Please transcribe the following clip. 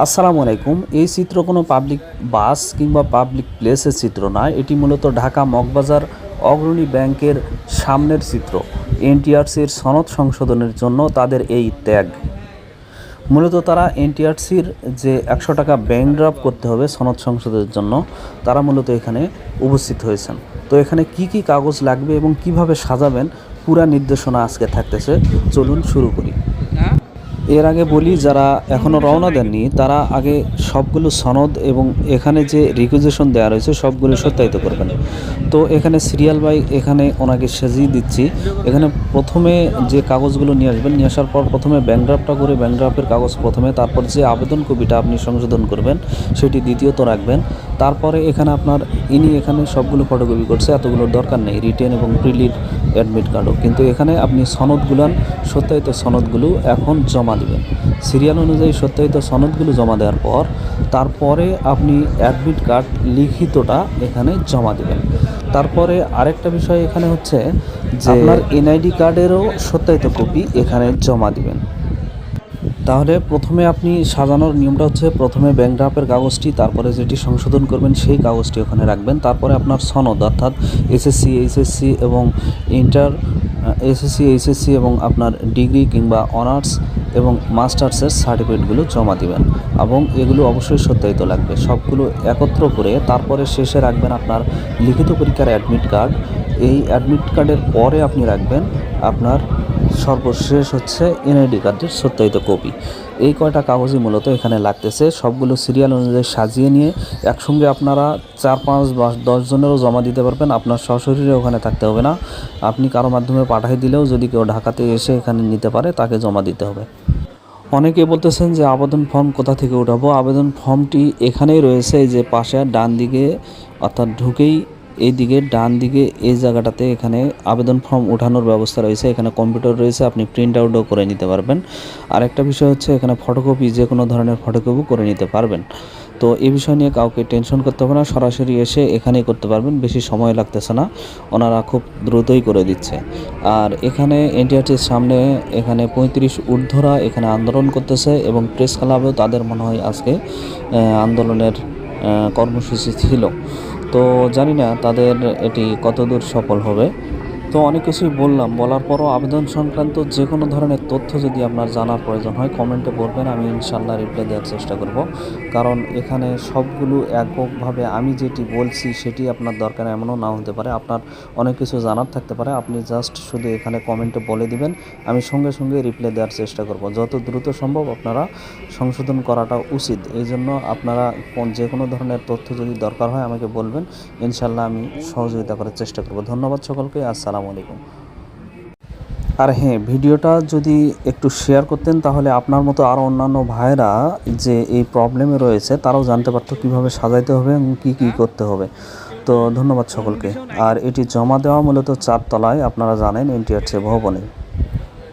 আসসালামু আলাইকুম। এই চিত্র কোনো পাবলিক বাস কিংবা পাবলিক প্লেসের চিত্র নয় এটি মূলত ঢাকা মগবাজার অগ্রণী ব্যাংকের সামনের চিত্র। এনটিআরসির সনদ সংশোধনের জন্য তাদের এই ত্যাগ। মূলত তারা এনটিআরসির যে একশো টাকা ব্যাংক ড্রাফট করতে হবে সনদ সংশোধনের জন্য, তারা মূলত এখানে উপস্থিত হয়েছেন। তো এখানে কি কি কাগজ লাগবে এবং কীভাবে সাজাবেন, পুরা নির্দেশনা আজকে থাকতেছে। চলুন শুরু করি। এর আগে বলি যারা এখনও রওনা দেননি তারা আগে সবগুলো সনদ এবং এখানে যে রিকুইজেশন দেওয়া রয়েছে, সবগুলো সত্যায়িত করবেন। তো এখানে সিরিয়াল বাই এখানে ওনাকে সাজিয়ে দিচ্ছি। এখানে প্রথমে যে কাগজগুলো নিয়ে আসবেন, নিয়ে আসার পর প্রথমে ব্যাংকড্রাফটা করে ব্যাংকড্রাফের কাগজ প্রথমে, তারপর যে আবেদন কপিটা আপনি সংশোধন করবেন, সেটি দ্বিতীয়ত রাখবেন। তারপরে এখানে আপনার, ইনি এখানে সবগুলো ফটোকপি করছে, এতগুলোর দরকার নেই রিটেন এবং প্রিলির অ্যাডমিট কার্ডও কিন্তু এখানে আপনি সনদগুলান, সত্যায়িত সনদগুলো এখন জমা দিবেন। সিরিয়াল অনুযায়ী সত্যায়িত সনদগুলো জমা দেওয়ার পর তারপরে আপনি অ্যাডমিট কার্ড লিখিতটা এখানে জমা দিবেন। তারপরে আরেকটা বিষয় এখানে হচ্ছে যে আপনার এনআইডি কার্ডেরও সত্যায়িত কপি এখানে জমা দিবেন। তাহলে প্রথমে আপনি সাজানোর নিয়মটা হচ্ছে প্রথমে ব্যাংক ড্রাফের কাগজটি তারপরে যেটি সংশোধন করবেন সেই কাগজটি ওখানে রাখবেন। তারপরে আপনার সনদ অর্থাৎ এসএসসি এইচএসসি এবং ইন্টার এসএসসি এইচএসসি এবং আপনার ডিগ্রি কিংবা অনার্স এবং মাস্টার্সের সার্টিফিকেটগুলো জমা দিবেন এবং এগুলো অবশ্যই সত্যায়িত লাগবে। সবগুলো একত্র করে তারপরে শেষে রাখবেন আপনার লিখিত পরীক্ষার অ্যাডমিট কার্ড। এই অ্যাডমিট কার্ডের পরে আপনি রাখবেন আপনার সর্বশেষ হচ্ছে এনআইডি কার্ডের সত্যায়িত কপি। এই কয়টা কাগজই মূলত এখানে লাগতেছে। সবগুলো সিরিয়াল অনুযায়ী সাজিয়ে নিয়ে একসঙ্গে আপনারা চার, পাঁচ বা দশ জনেরও জমা দিতে পারবেন। আপনার সশরীরে ওখানে থাকতে হবে না। আপনি কারও মাধ্যমে পাঠিয়ে দিলেও যদি কেউ ঢাকাতে এসে এখানে নিতে পারে, তাকে জমা দিতে হবে। অনেকে বলতেছেন যে আবেদন ফর্ম কোথা থেকে উঠাবো? আবেদন ফর্মটি এখানেই রয়েছে, এই যে পাশে ডান দিকে, অর্থাৎ ঢুকেই এই দিকে ডান দিকে এই জায়গাটাতে এখানে আবেদন ফর্ম উঠানোর ব্যবস্থা রয়েছে। এখানে কম্পিউটার রয়েছে, আপনি প্রিন্ট আউটও করে নিতে পারবেন। আর একটা বিষয় হচ্ছে, এখানে ফটোকপি যে কোনো ধরনের ফটোকপিও করে নিতে পারবেন। তো এই বিষয় নিয়ে কাউকে টেনশন করতে হবে না, সরাসরি এসে এখানেই করতে পারবেন, বেশি সময় লাগতেছে না, ওনারা খুব দ্রুতই করে দিচ্ছে। আর এখানে এনটিআরটির সামনে এখানে পঁয়ত্রিশ ঊর্ধ্বরা এখানে আন্দোলন করতেছে এবং প্রেস ক্লাবেও তাদের মনে হয় আজকে আন্দোলনের কর্মসূচি ছিল। তো জানি না তাদের এটি কতদূর সফল হবে। তো অনেক কিছুই বললাম। বলার পরও আবেদন সংক্রান্ত যে কোনো ধরনের তথ্য যদি আপনার জানার প্রয়োজন হয়, কমেন্টে বলবেন, আমি ইনশাল্লাহ রিপ্লাই দেওয়ার চেষ্টা করব। কারণ এখানে সবগুলো এককভাবে আমি যেটি বলছি, সেটি আপনার দরকার এমনও না হতে পারে। আপনার অনেক কিছু জানার থাকতে পারে। আপনি জাস্ট শুধু এখানে কমেন্টে বলে দিবেন, আমি সঙ্গে সঙ্গে রিপ্লাই দেওয়ার চেষ্টা করব। যত দ্রুত সম্ভব আপনারা সংশোধন করাটা উচিত। এই জন্য আপনারা যে কোনো ধরনের তথ্য যদি দরকার হয়, আমাকে বলবেন। ইনশাল্লাহ আমি সহযোগিতা করার চেষ্টা করব। ধন্যবাদ সকলকে, আসসালামু আলাইকুম। আর হ্যাঁ ভিডিওটা যদি একটু শেয়ার করতেন, তাহলে আপনার মতো আরও অন্যান্য ভাইরা যে এই প্রবলেমে রয়েছে, তারাও জানতে পারতো কীভাবে সাজাইতে হবে এবং কী কী করতে হবে। তো ধন্যবাদ সকলকে। আর এটি জমা দেওয়া মূলত চারতলায়, আপনারা জানেন, এনটিআরসি ভবনে।